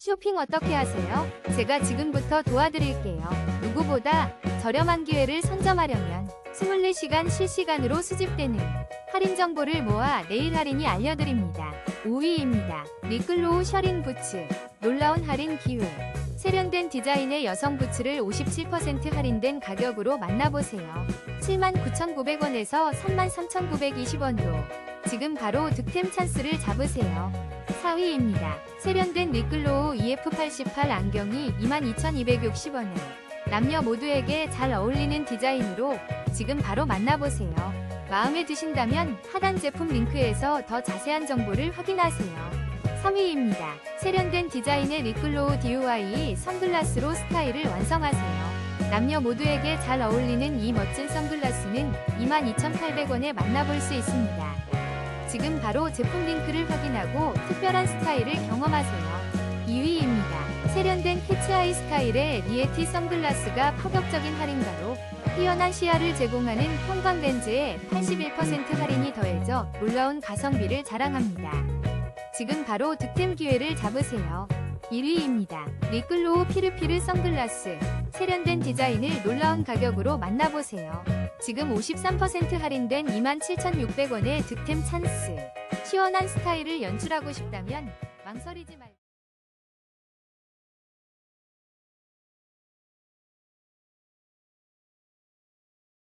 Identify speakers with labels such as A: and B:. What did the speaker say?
A: 쇼핑 어떻게 하세요? 제가 지금부터 도와드릴게요. 누구보다 저렴한 기회를 선점하려면 24시간 실시간으로 수집되는 할인 정보를 모아 내일 할인이 알려드립니다. 5위입니다. 리클로우 셔링 부츠. 놀라운 할인 기회. 세련된 디자인의 여성 부츠를 57% 할인된 가격으로 만나보세요. 79,900원에서 33,920원도. 지금 바로 득템 찬스를 잡으세요. 4위입니다. 세련된 리클로우 EF88 안경이 22,260원에 남녀 모두에게 잘 어울리는 디자인으로 지금 바로 만나보세요. 마음에 드신다면 하단 제품 링크에서 더 자세한 정보를 확인하세요. 3위입니다. 세련된 디자인의 리클로우 DUI 선글라스로 스타일을 완성하세요. 남녀 모두에게 잘 어울리는 이 멋진 선글라스는 22,800원에 만나볼 수 있습니다. 지금 바로 제품 링크를 확인하고 특별한 스타일을 경험하세요. 2위입니다. 세련된 캐치아이 스타일의 리에티 선글라스가 파격적인 할인가로 뛰어난 시야를 제공하는 형광 렌즈에 81% 할인이 더해져 놀라운 가성비를 자랑합니다. 지금 바로 득템 기회를 잡으세요. 1위입니다. 리클로우 피르피르 선글라스. 세련된 디자인을 놀라운 가격으로 만나보세요. 지금 53% 할인된 27,600원의 득템 찬스. 시원한 스타일을 연출하고 싶다면 망설이지 말고